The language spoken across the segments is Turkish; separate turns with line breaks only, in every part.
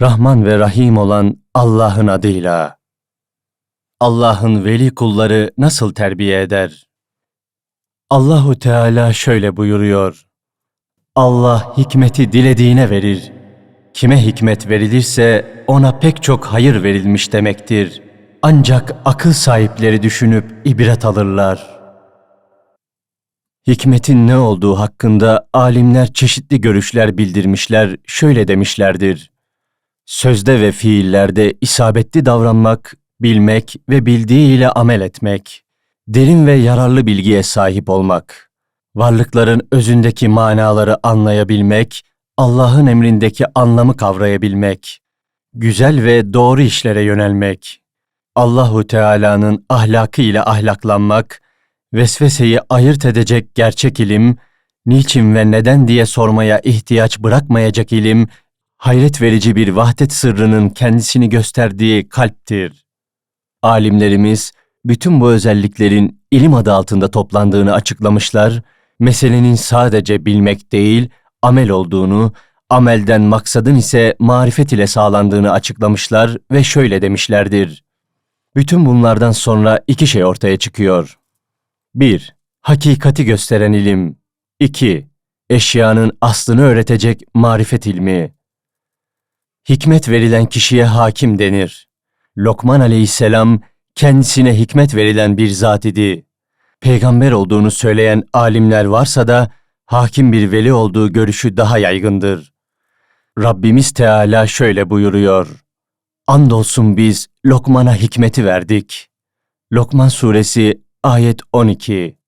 Rahman ve Rahim olan Allah'ın adıyla. Allah'ın veli kulları nasıl terbiye eder? Allahu Teala şöyle buyuruyor. Allah hikmeti dilediğine verir. Kime hikmet verilirse ona pek çok hayır verilmiş demektir. Ancak akıl sahipleri düşünüp ibret alırlar. Hikmetin ne olduğu hakkında alimler çeşitli görüşler bildirmişler, şöyle demişlerdir. Sözde ve fiillerde isabetli davranmak, bilmek ve bildiğiyle amel etmek, derin ve yararlı bilgiye sahip olmak, varlıkların özündeki manaları anlayabilmek, Allah'ın emrindeki anlamı kavrayabilmek, güzel ve doğru işlere yönelmek, Allahu Teala'nın ahlakı ile ahlaklanmak, vesveseyi ayırt edecek gerçek ilim, niçin ve neden diye sormaya ihtiyaç bırakmayacak ilim, hayret verici bir vahdet sırrının kendisini gösterdiği kalptir. Alimlerimiz bütün bu özelliklerin ilim adı altında toplandığını açıklamışlar, meselenin sadece bilmek değil, amel olduğunu, amelden maksadın ise marifet ile sağlandığını açıklamışlar ve şöyle demişlerdir. Bütün bunlardan sonra iki şey ortaya çıkıyor. 1. Hakikati gösteren ilim. 2. Eşyanın aslını öğretecek marifet ilmi. Hikmet verilen kişiye hakim denir. Lokman aleyhisselam kendisine hikmet verilen bir zat idi. Peygamber olduğunu söyleyen alimler varsa da hakim bir veli olduğu görüşü daha yaygındır. Rabbimiz Teala şöyle buyuruyor. Andolsun biz Lokman'a hikmeti verdik. Lokman suresi ayet 12.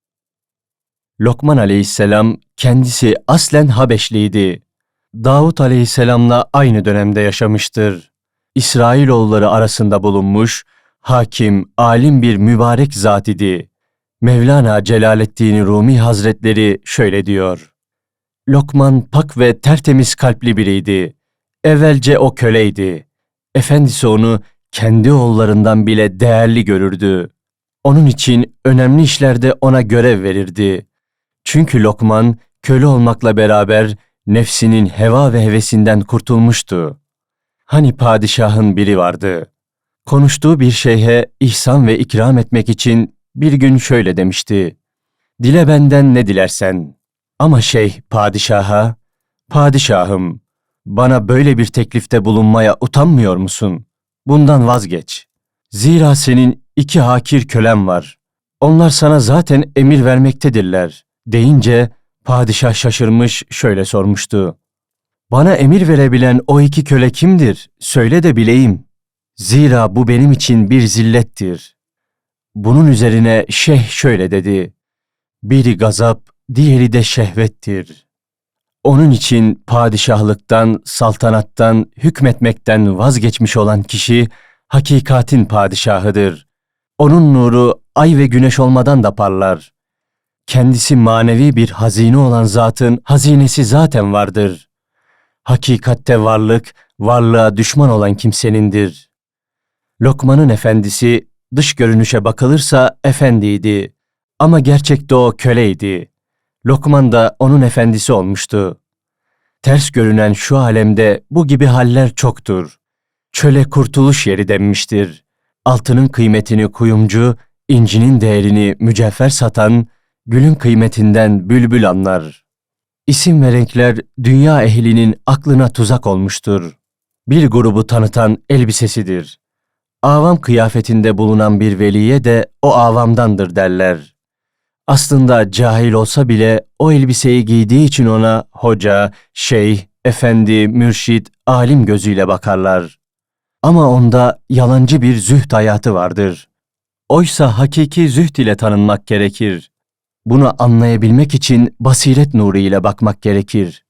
Lokman aleyhisselam kendisi aslen Habeşliydi. Davut aleyhisselamla aynı dönemde yaşamıştır. İsrailoğulları arasında bulunmuş, hakim, alim bir mübarek zat idi. Mevlana Celaleddin Rumi Hazretleri şöyle diyor. Lokman pak ve tertemiz kalpli biriydi. Evvelce o köleydi. Efendisi onu kendi oğullarından bile değerli görürdü. Onun için önemli işlerde ona görev verirdi. Çünkü Lokman köle olmakla beraber nefsinin heva ve hevesinden kurtulmuştu. Hani padişahın biri vardı. Konuştuğu bir şeyhe ihsan ve ikram etmek için bir gün şöyle demişti. Dile benden ne dilersen. Ama şeyh padişaha, padişahım, bana böyle bir teklifte bulunmaya utanmıyor musun? Bundan vazgeç. Zira senin iki hakir kölen var. Onlar sana zaten emir vermektedirler. Deyince padişah şaşırmış şöyle sormuştu. Bana emir verebilen o iki köle kimdir? Söyle de bileyim. Zira bu benim için bir zillettir. Bunun üzerine şeyh şöyle dedi. Biri gazap, diğeri de şehvettir. Onun için padişahlıktan, saltanattan, hükmetmekten vazgeçmiş olan kişi hakikatin padişahıdır. Onun nuru ay ve güneş olmadan da parlar. Kendisi manevi bir hazine olan zatın hazinesi zaten vardır. Hakikatte varlık, varlığa düşman olan kimsenindir. Lokman'ın efendisi dış görünüşe bakılırsa efendiydi. Ama gerçekte o köleydi. Lokman da onun efendisi olmuştu. Ters görünen şu alemde bu gibi haller çoktur. Çöle kurtuluş yeri denmiştir. Altının kıymetini kuyumcu, incinin değerini mücevher satan, gülün kıymetinden bülbül anlar. İsim ve renkler dünya ehlinin aklına tuzak olmuştur. Bir grubu tanıtan elbisesidir. Avam kıyafetinde bulunan bir veliye de o avamdandır derler. Aslında cahil olsa bile o elbiseyi giydiği için ona hoca, şeyh, efendi, mürşit, alim gözüyle bakarlar. Ama onda yalancı bir zühd hayatı vardır. Oysa hakiki zühd ile tanınmak gerekir. Bunu anlayabilmek için basiret nuru ile bakmak gerekir.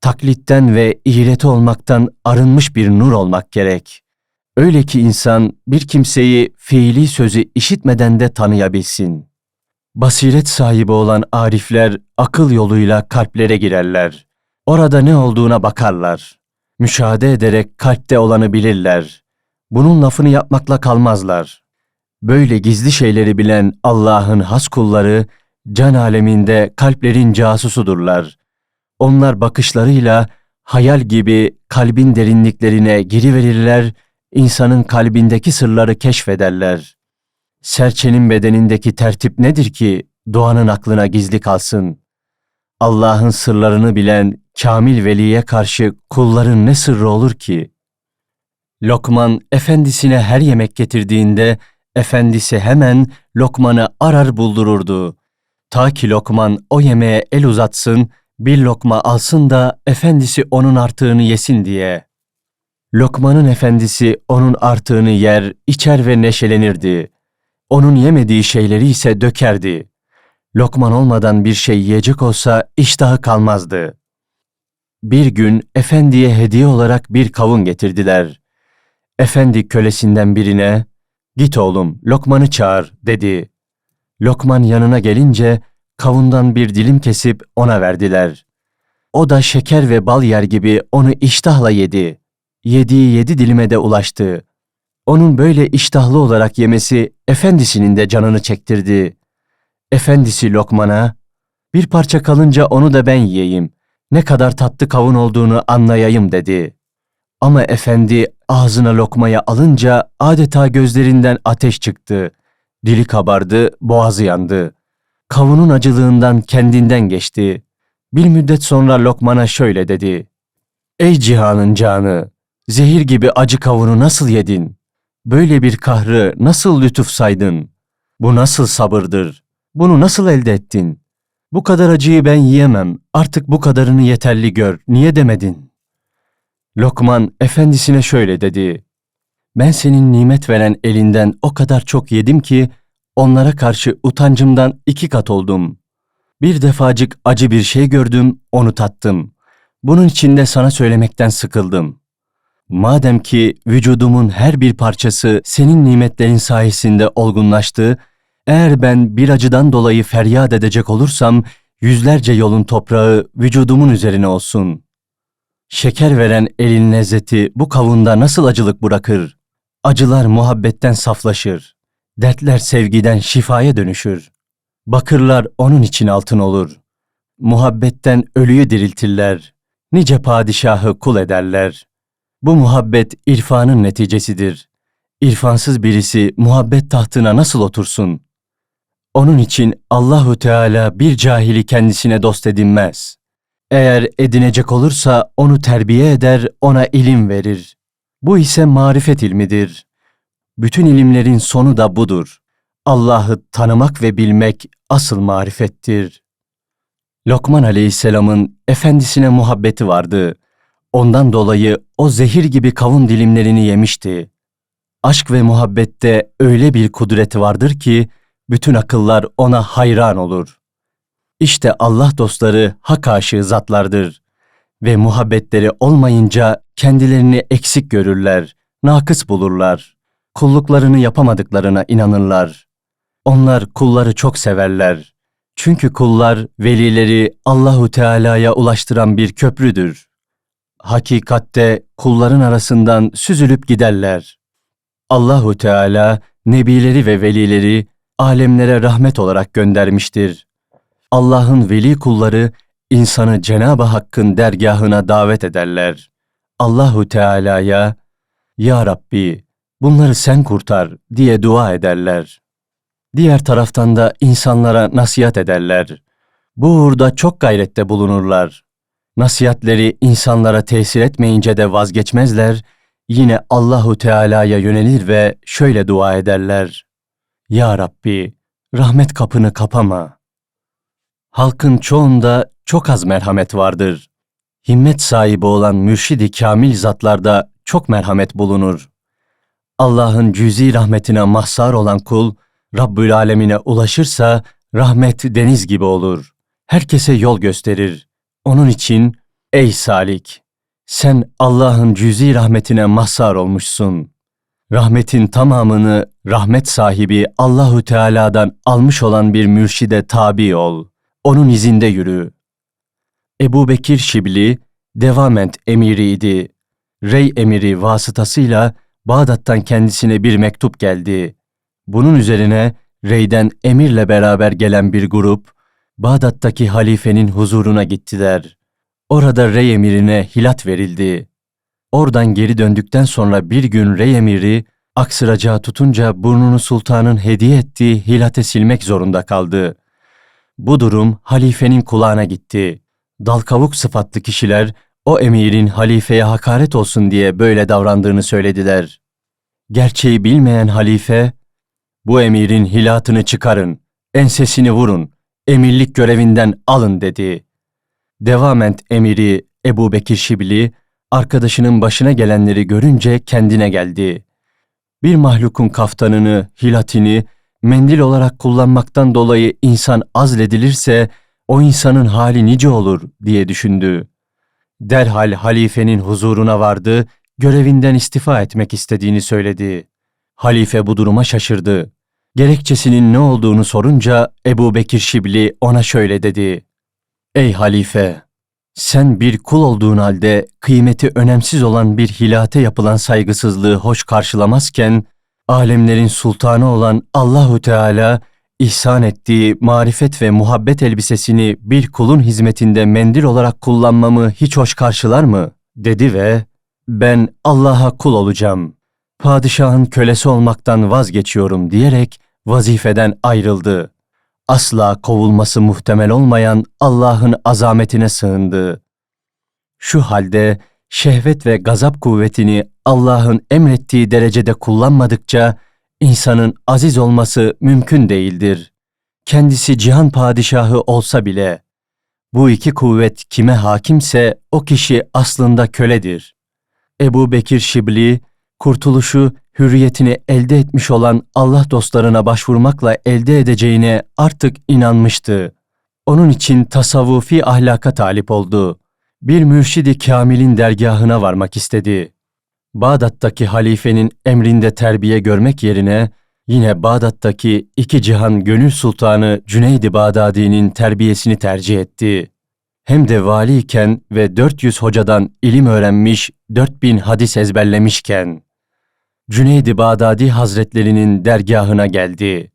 Taklitten ve iğreti olmaktan arınmış bir nur olmak gerek. Öyle ki insan bir kimseyi fiili sözü işitmeden de tanıyabilsin. Basiret sahibi olan arifler akıl yoluyla kalplere girerler. Orada ne olduğuna bakarlar. Müşahede ederek kalpte olanı bilirler. Bunun lafını yapmakla kalmazlar. Böyle gizli şeyleri bilen Allah'ın has kulları can aleminde kalplerin casusudurlar. Onlar bakışlarıyla Hayal gibi kalbin derinliklerine giriverirler, insanın kalbindeki sırları keşfederler. Serçenin bedenindeki tertip nedir ki doğanın aklına gizli kalsın? Allah'ın sırlarını bilen kamil veliye karşı kulların ne sırrı olur ki? Lokman efendisine her yemek getirdiğinde efendisi hemen Lokman'ı arar buldururdu. Ta ki Lokman o yemeğe el uzatsın, bir lokma alsın da efendisi onun artığını yesin diye. Lokman'ın efendisi onun artığını yer, içer ve neşelenirdi. Onun yemediği şeyleri ise dökerdi. Lokman olmadan bir şey yiyecek olsa iştahı kalmazdı. Bir gün efendiye hediye olarak bir kavun getirdiler. Efendi kölesinden birine, git oğlum Lokman'ı çağır dedi. Lokman yanına gelince kavundan bir dilim kesip ona verdiler. O da şeker ve bal yer gibi onu iştahla yedi. Yediği yedi dilime de ulaştı. Onun böyle iştahlı olarak yemesi efendisinin de canını çektirdi. Efendisi Lokman'a, bir parça kalınca onu da ben yiyeyim, ne kadar tatlı kavun olduğunu anlayayım dedi. Ama efendi ağzına lokmayı alınca adeta gözlerinden ateş çıktı. Dili kabardı, boğazı yandı. Kavunun acılığından kendinden geçti. Bir müddet sonra Lokman'a şöyle dedi. Ey cihanın canı! Zehir gibi acı kavunu nasıl yedin? Böyle bir kahrı nasıl lütuf saydın? Bu nasıl sabırdır? Bunu nasıl elde ettin? Bu kadar acıyı ben yiyemem. Artık bu kadarını yeterli gör. Niye demedin? Lokman efendisine şöyle dedi. Ben senin nimet veren elinden o kadar çok yedim ki onlara karşı utancımdan iki kat oldum. Bir defacık acı bir şey gördüm, onu tattım. Bunun için de sana söylemekten sıkıldım. Madem ki vücudumun her bir parçası senin nimetlerin sayesinde olgunlaştı, eğer ben bir acıdan dolayı feryat edecek olursam, yüzlerce yolun toprağı vücudumun üzerine olsun. Şeker veren elin lezzeti bu kavunda nasıl acılık bırakır? Acılar muhabbetten saflaşır. Dertler sevgiden şifaya dönüşür. Bakırlar onun için altın olur. Muhabbetten ölüyü diriltirler. Nice padişahı kul ederler. Bu muhabbet irfanın neticesidir. İrfansız birisi muhabbet tahtına nasıl otursun? Onun için Allahu Teala bir cahili kendisine dost edinmez. Eğer edinecek olursa onu terbiye eder, ona ilim verir. Bu ise marifet ilmidir. Bütün ilimlerin sonu da budur. Allah'ı tanımak ve bilmek asıl marifettir. Lokman Aleyhisselam'ın efendisine muhabbeti vardı. Ondan dolayı o zehir gibi kavun dilimlerini yemişti. Aşk ve muhabbette öyle bir kudreti vardır ki bütün akıllar ona hayran olur. İşte Allah dostları hak aşığı zatlardır ve muhabbetleri olmayınca kendilerini eksik görürler, nakıs bulurlar. Kulluklarını yapamadıklarına inanırlar. Onlar kulları çok severler. Çünkü kullar velileri Allahu Teala'ya ulaştıran bir köprüdür. Hakikatte kulların arasından süzülüp giderler. Allahu Teala nebileri ve velileri alemlere rahmet olarak göndermiştir. Allah'ın veli kulları insanı Cenab-ı Hakk'ın dergahına davet ederler. Allahu Teala'ya Ya Rabbi bunları sen kurtar diye dua ederler. Diğer taraftan da insanlara nasihat ederler. Bu uğurda çok gayrette bulunurlar. Nasihatleri insanlara tesir etmeyince de vazgeçmezler, yine Allahu Teala'ya yönelir ve şöyle dua ederler. Ya Rabbi, rahmet kapını kapama. Halkın çoğunda çok az merhamet vardır. Himmet sahibi olan mürşidi kamil zatlarda çok merhamet bulunur. Allah'ın cüzi rahmetine mahsar olan kul, Rabbül Alemine ulaşırsa rahmet deniz gibi olur. Herkese yol gösterir. Onun için ey salik, sen Allah'ın cüzi rahmetine mahsar olmuşsun. Rahmetin tamamını rahmet sahibi Allahu Teala'dan almış olan bir mürşide tabi ol. Onun izinde yürü. Ebu Bekir Şibli, Devament emiriydi. Rey emiri vasıtasıyla Bağdat'tan kendisine bir mektup geldi. Bunun üzerine Rey'den emirle beraber gelen bir grup, Bağdat'taki halifenin huzuruna gittiler. Orada rey emirine hilat verildi. Oradan geri döndükten sonra bir gün rey emiri aksıracağı tutunca burnunu sultanın hediye ettiği hilate silmek zorunda kaldı. Bu durum halifenin kulağına gitti. Dalkavuk sıfatlı kişiler o emirin halifeye hakaret olsun diye böyle davrandığını söylediler. Gerçeği bilmeyen halife, bu emirin hilatını çıkarın, ensesini vurun, emirlik görevinden alın dedi. Devament emiri Ebu Bekir Şibli, arkadaşının başına gelenleri görünce kendine geldi. Bir mahlukun kaftanını, hilatini, mendil olarak kullanmaktan dolayı insan azledilirse, o insanın hali nice olur diye düşündü. Derhal halifenin huzuruna vardı, görevinden istifa etmek istediğini söyledi. Halife bu duruma şaşırdı. Gerekçesinin ne olduğunu sorunca Ebu Bekir Şibli ona şöyle dedi. Ey halife! Sen bir kul olduğun halde kıymeti önemsiz olan bir hilate yapılan saygısızlığı hoş karşılamazken, alemlerin sultanı olan Allahu Teala ihsan ettiği marifet ve muhabbet elbisesini bir kulun hizmetinde mendil olarak kullanmamı hiç hoş karşılar mı? dedi ve ben Allah'a kul olacağım. Padişahın kölesi olmaktan vazgeçiyorum diyerek vazifeden ayrıldı. Asla kovulması muhtemel olmayan Allah'ın azametine sığındı. Şu halde şehvet ve gazap kuvvetini Allah'ın emrettiği derecede kullanmadıkça insanın aziz olması mümkün değildir. Kendisi cihan padişahı olsa bile bu iki kuvvet kime hakimse o kişi aslında köledir. Ebu Bekir Şibli, kurtuluşu hürriyetini elde etmiş olan Allah dostlarına başvurmakla elde edeceğine artık inanmıştı. Onun için tasavvufi ahlaka talip oldu. Bir mürşidi kamilin dergahına varmak istedi. Bağdat'taki halifenin emrinde terbiye görmek yerine yine Bağdat'taki iki cihan gönül sultanı Cüneyd-i Bağdadi'nin terbiyesini tercih etti. Hem de valiyken ve 400 hocadan ilim öğrenmiş, 4000 hadis ezberlemişken. Cüneyd-i Bağdadi Hazretlerinin dergahına geldi.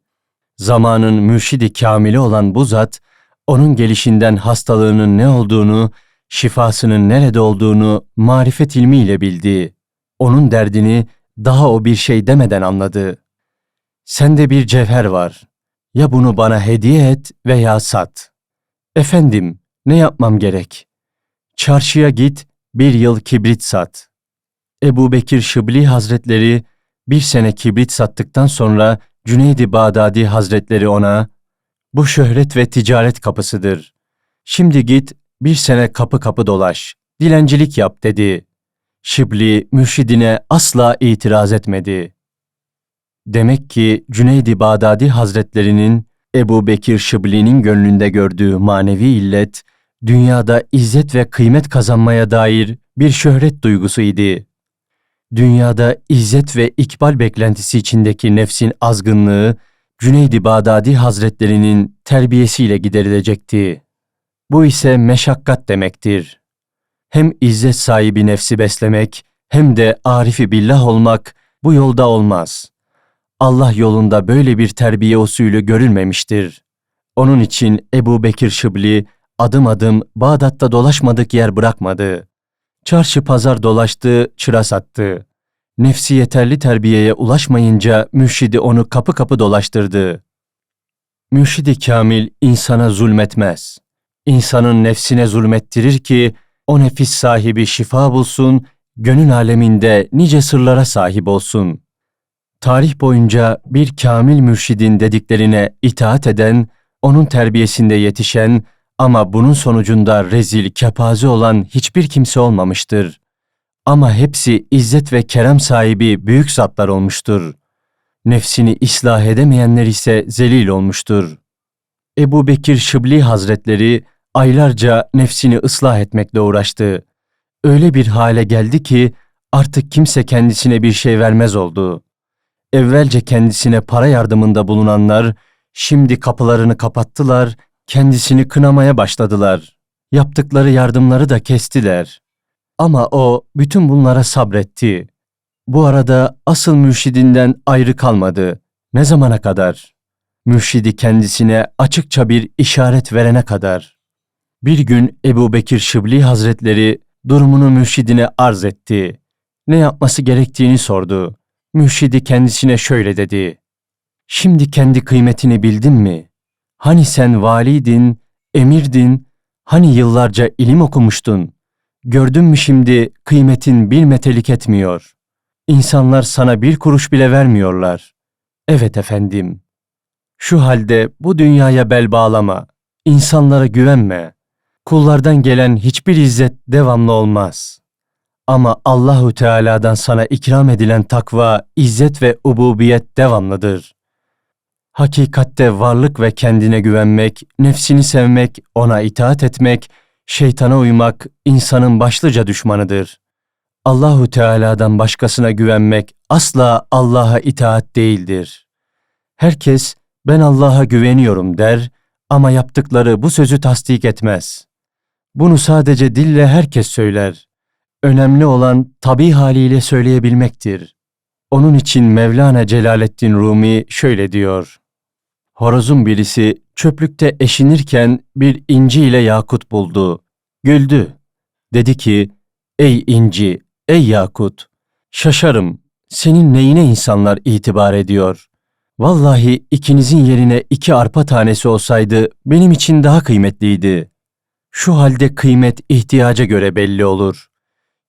Zamanın mürşidi kamili olan bu zat, onun gelişinden hastalığının ne olduğunu, şifasının nerede olduğunu marifet ilmiyle bildi. Onun derdini daha o bir şey demeden anladı. Sende bir cevher var. Ya bunu bana hediye et veya sat. Efendim, ne yapmam gerek? Çarşıya git, bir yıl kibrit sat. Ebu Bekir Şıbli Hazretleri bir sene kibrit sattıktan sonra Cüneydi Bağdadi Hazretleri ona, bu şöhret ve ticaret kapısıdır. Şimdi git bir sene kapı kapı dolaş, dilencilik yap dedi. Şibli mürşidine asla itiraz etmedi. Demek ki Cüneydi Bağdadi Hazretlerinin Ebu Bekir Şibli'nin gönlünde gördüğü manevi illet, dünyada izzet ve kıymet kazanmaya dair bir şöhret duygusu idi. Dünyada izzet ve ikbal beklentisi içindeki nefsin azgınlığı, Cüneydi Bağdadi Hazretlerinin terbiyesiyle giderilecekti. Bu ise meşakkat demektir. Hem izzet sahibi nefsi beslemek, hem de arifi billah olmak bu yolda olmaz. Allah yolunda böyle bir terbiye usulü görülmemiştir. Onun için Ebu Bekir Şıbli adım adım Bağdat'ta dolaşmadık yer bırakmadı. Çarşı pazar dolaştı, çıra sattı. Nefsi yeterli terbiyeye ulaşmayınca mürşidi onu kapı kapı dolaştırdı. Mürşidi kamil insana zulmetmez. İnsanın nefsine zulmettirir ki o nefis sahibi şifa bulsun, gönül aleminde nice sırlara sahip olsun. Tarih boyunca bir kamil mürşidin dediklerine itaat eden, onun terbiyesinde yetişen ama bunun sonucunda rezil, kepaze olan hiçbir kimse olmamıştır. Ama hepsi izzet ve kerem sahibi büyük zatlar olmuştur. Nefsini ıslah edemeyenler ise zelil olmuştur. Ebu Bekir Şıbli Hazretleri aylarca nefsini ıslah etmekle uğraştı. Öyle bir hale geldi ki artık kimse kendisine bir şey vermez oldu. Evvelce kendisine para yardımında bulunanlar şimdi kapılarını kapattılar, kendisini kınamaya başladılar. Yaptıkları yardımları da kestiler. Ama o bütün bunlara sabretti. Bu arada asıl mürşidinden ayrı kalmadı. Ne zamana kadar? Mürşidi kendisine açıkça bir işaret verene kadar. Bir gün Ebu Bekir Şıbli Hazretleri durumunu mürşidine arz etti. Ne yapması gerektiğini sordu. Mürşidi kendisine şöyle dedi. Şimdi kendi kıymetini bildin mi? Hani sen valiydin, emirdin, hani yıllarca ilim okumuştun. Gördün mü şimdi kıymetin bir metelik etmiyor. İnsanlar sana bir kuruş bile vermiyorlar. Evet efendim. Şu halde bu dünyaya bel bağlama. İnsanlara güvenme. Kullardan gelen hiçbir izzet devamlı olmaz. Ama Allahu Teala'dan sana ikram edilen takva, izzet ve ububiyet devamlıdır. Hakikatte varlık ve kendine güvenmek, nefsini sevmek, ona itaat etmek, şeytana uymak insanın başlıca düşmanıdır. Allahu Teala'dan başkasına güvenmek asla Allah'a itaat değildir. Herkes ben Allah'a güveniyorum der ama yaptıkları bu sözü tasdik etmez. Bunu sadece dille herkes söyler. Önemli olan tabi haliyle söyleyebilmektir. Onun için Mevlana Celaleddin Rumi şöyle diyor. Horozun birisi çöplükte eşinirken bir inci ile yakut buldu. Güldü. Dedi ki, ey inci, ey yakut, şaşarım, senin neyine insanlar itibar ediyor? Vallahi ikinizin yerine iki arpa tanesi olsaydı benim için daha kıymetliydi. Şu halde kıymet ihtiyaca göre belli olur.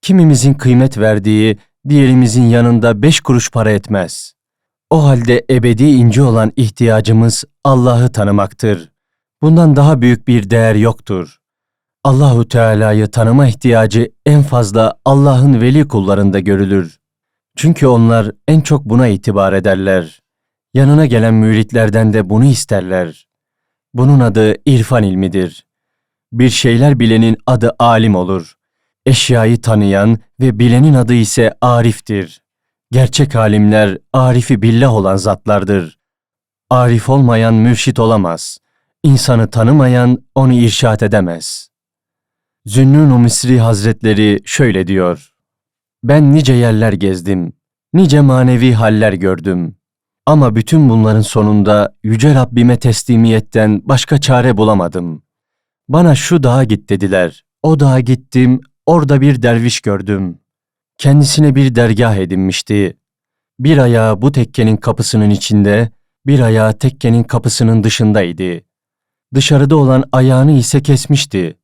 Kimimizin kıymet verdiği, diğerimizin yanında beş kuruş para etmez. O halde ebedi ince olan ihtiyacımız Allah'ı tanımaktır. Bundan daha büyük bir değer yoktur. Allahu Teala'yı tanıma ihtiyacı en fazla Allah'ın veli kullarında görülür. Çünkü onlar en çok buna itibar ederler. Yanına gelen müritlerden de bunu isterler. Bunun adı irfan ilmidir. Bir şeyler bilenin adı alim olur. Eşyayı tanıyan ve bilenin adı ise ariftir. Gerçek alimler arifi billah olan zatlardır. Arif olmayan mürşit olamaz. İnsanı tanımayan onu irşat edemez. Zünnun-u Misri Hazretleri şöyle diyor. Ben nice yerler gezdim, nice manevi haller gördüm. Ama bütün bunların sonunda Yüce Rabbime teslimiyetten başka çare bulamadım. Bana şu dağa git dediler. O dağa gittim, orada bir derviş gördüm. Kendisine bir dergah edinmişti. Bir ayağı bu tekkenin kapısının içinde, bir ayağı tekkenin kapısının dışındaydı. Dışarıda olan ayağını ise kesmişti.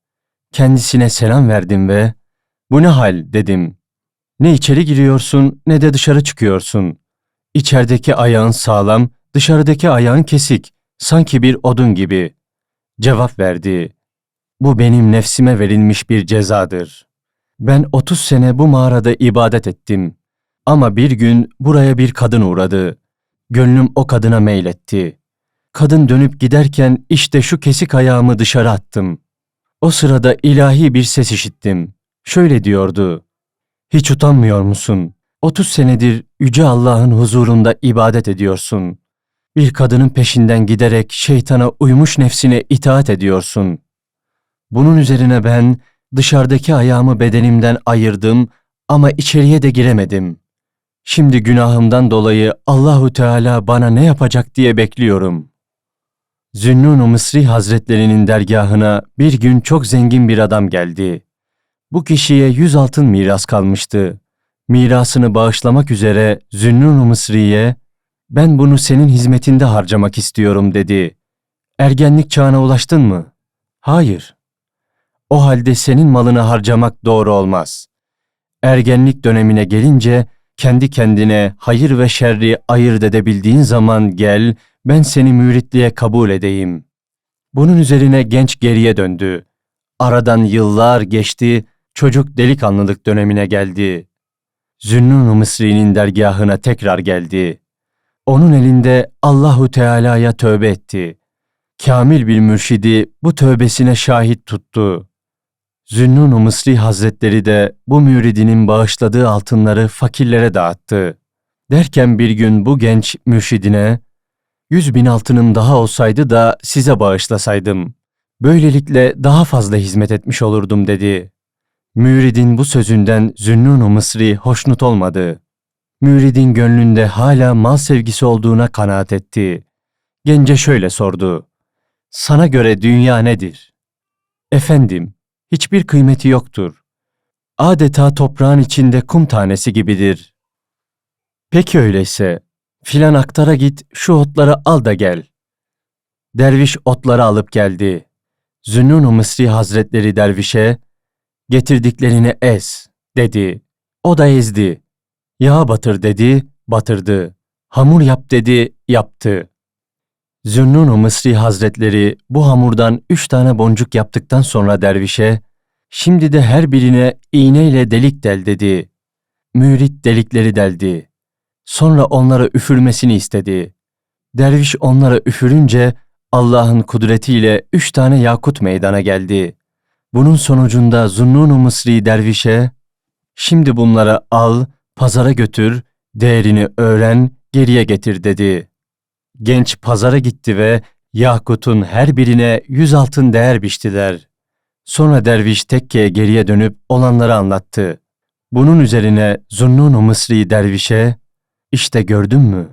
Kendisine selam verdim ve ''Bu ne hal?'' dedim. ''Ne içeri giriyorsun ne de dışarı çıkıyorsun. İçerideki ayağın sağlam, dışarıdaki ayağın kesik, sanki bir odun gibi.'' Cevap verdi. ''Bu benim nefsime verilmiş bir cezadır. Ben 30 sene bu mağarada ibadet ettim. Ama bir gün buraya bir kadın uğradı. Gönlüm o kadına meyletti. Kadın dönüp giderken işte şu kesik ayağımı dışarı attım.'' O sırada ilahi bir ses işittim. Şöyle diyordu. Hiç utanmıyor musun? 30 senedir Yüce Allah'ın huzurunda ibadet ediyorsun. Bir kadının peşinden giderek şeytana uymuş nefsine itaat ediyorsun. Bunun üzerine ben dışarıdaki ayağımı bedenimden ayırdım ama içeriye de giremedim. Şimdi günahımdan dolayı Allahu Teala bana ne yapacak diye bekliyorum.'' Zünnun-u Mısri Hazretlerinin dergahına bir gün çok zengin bir adam geldi. Bu kişiye yüz altın miras kalmıştı. Mirasını bağışlamak üzere Zünnun-u Mısri'ye ben bunu senin hizmetinde harcamak istiyorum dedi. Ergenlik çağına ulaştın mı? Hayır. O halde senin malını harcamak doğru olmaz. Ergenlik dönemine gelince kendi kendine hayır ve şerri ayırt edebildiğin zaman gel ben seni müritliğe kabul edeyim. Bunun üzerine genç geriye döndü. Aradan yıllar geçti, çocuk delikanlılık dönemine geldi. Zünnun Mısri'nin dergahına tekrar geldi. Onun elinde Allahu Teala'ya tövbe etti. Kamil bir mürşidi bu tövbesine şahit tuttu. Zünnun Mısri Hazretleri de bu müridinin bağışladığı altınları fakirlere dağıttı. Derken bir gün bu genç mürşidine Yüz bin altınım daha olsaydı da size bağışlasaydım. Böylelikle daha fazla hizmet etmiş olurdum dedi. Müridin bu sözünden Zünnun-u Mısri hoşnut olmadı. Müridin gönlünde hala mal sevgisi olduğuna kanaat etti. Gence şöyle sordu. Sana göre dünya nedir? Efendim, hiçbir kıymeti yoktur. Adeta toprağın içinde kum tanesi gibidir. Peki öyleyse, filan aktara git, şu otları al da gel. Derviş otları alıp geldi. Zünnun-u Mısri Hazretleri dervişe, getirdiklerini ez, dedi. O da ezdi. Yağ batır dedi, batırdı. Hamur yap dedi, yaptı. Zünnun-u Mısri Hazretleri bu hamurdan üç tane boncuk yaptıktan sonra dervişe, şimdi de her birine iğneyle delik del dedi. Mürit delikleri deldi. Sonra onlara üfürmesini istedi. Derviş onlara üfürünce Allah'ın kudretiyle üç tane yakut meydana geldi. Bunun sonucunda Zunnun-u Mısri dervişe, şimdi bunları al, pazara götür, değerini öğren, geriye getir dedi. Genç pazara gitti ve Yakut'un her birine yüz altın değer biçtiler. Sonra derviş tekkeye geriye dönüp olanları anlattı. Bunun üzerine Zunnun-u Mısri dervişe, işte gördün mü?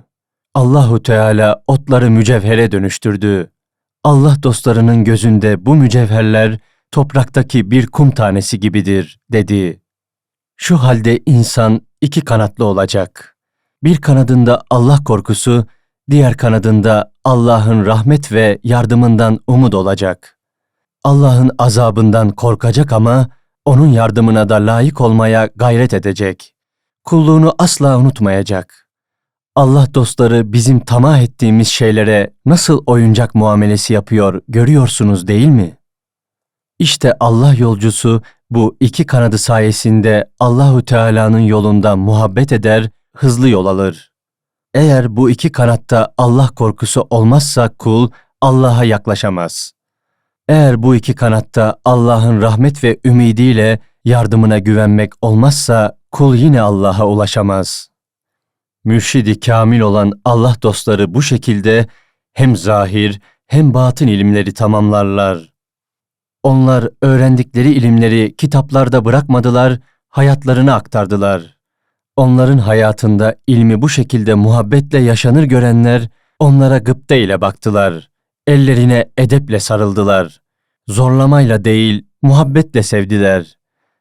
Allahu Teala otları mücevhere dönüştürdü. Allah dostlarının gözünde bu mücevherler topraktaki bir kum tanesi gibidir, dedi. Şu halde insan iki kanatlı olacak. Bir kanadında Allah korkusu, diğer kanadında Allah'ın rahmet ve yardımından umut olacak. Allah'ın azabından korkacak ama onun yardımına da layık olmaya gayret edecek. Kulluğunu asla unutmayacak. Allah dostları bizim tamah ettiğimiz şeylere nasıl oyuncak muamelesi yapıyor görüyorsunuz değil mi? İşte Allah yolcusu bu iki kanadı sayesinde Allahu Teala'nın yolunda muhabbet eder, hızlı yol alır. Eğer bu iki kanatta Allah korkusu olmazsa kul Allah'a yaklaşamaz. Eğer bu iki kanatta Allah'ın rahmet ve ümidiyle yardımına güvenmek olmazsa kul yine Allah'a ulaşamaz. Mürşidi kamil olan Allah dostları bu şekilde hem zahir hem batın ilimleri tamamlarlar. Onlar öğrendikleri ilimleri kitaplarda bırakmadılar, hayatlarına aktardılar. Onların hayatında ilmi bu şekilde muhabbetle yaşanır görenler onlara gıpta ile baktılar. Ellerine edeple sarıldılar. Zorlamayla değil, muhabbetle sevdiler.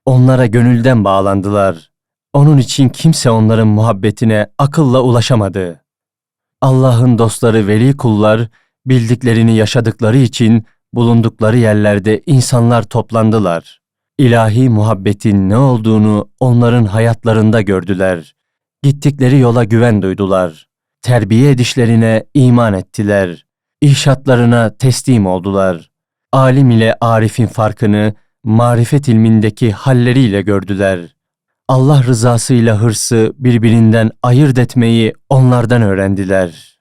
Onlara gönülden bağlandılar. Onun için kimse onların muhabbetine akılla ulaşamadı. Allah'ın dostları veli kullar bildiklerini yaşadıkları için bulundukları yerlerde insanlar toplandılar. İlahi muhabbetin ne olduğunu onların hayatlarında gördüler. Gittikleri yola güven duydular. Terbiye edişlerine iman ettiler. İhşatlarına teslim oldular. Alim ile arifin farkını marifet ilmindeki halleriyle gördüler. Allah rızasıyla hırsı birbirinden ayırt etmeyi onlardan öğrendiler.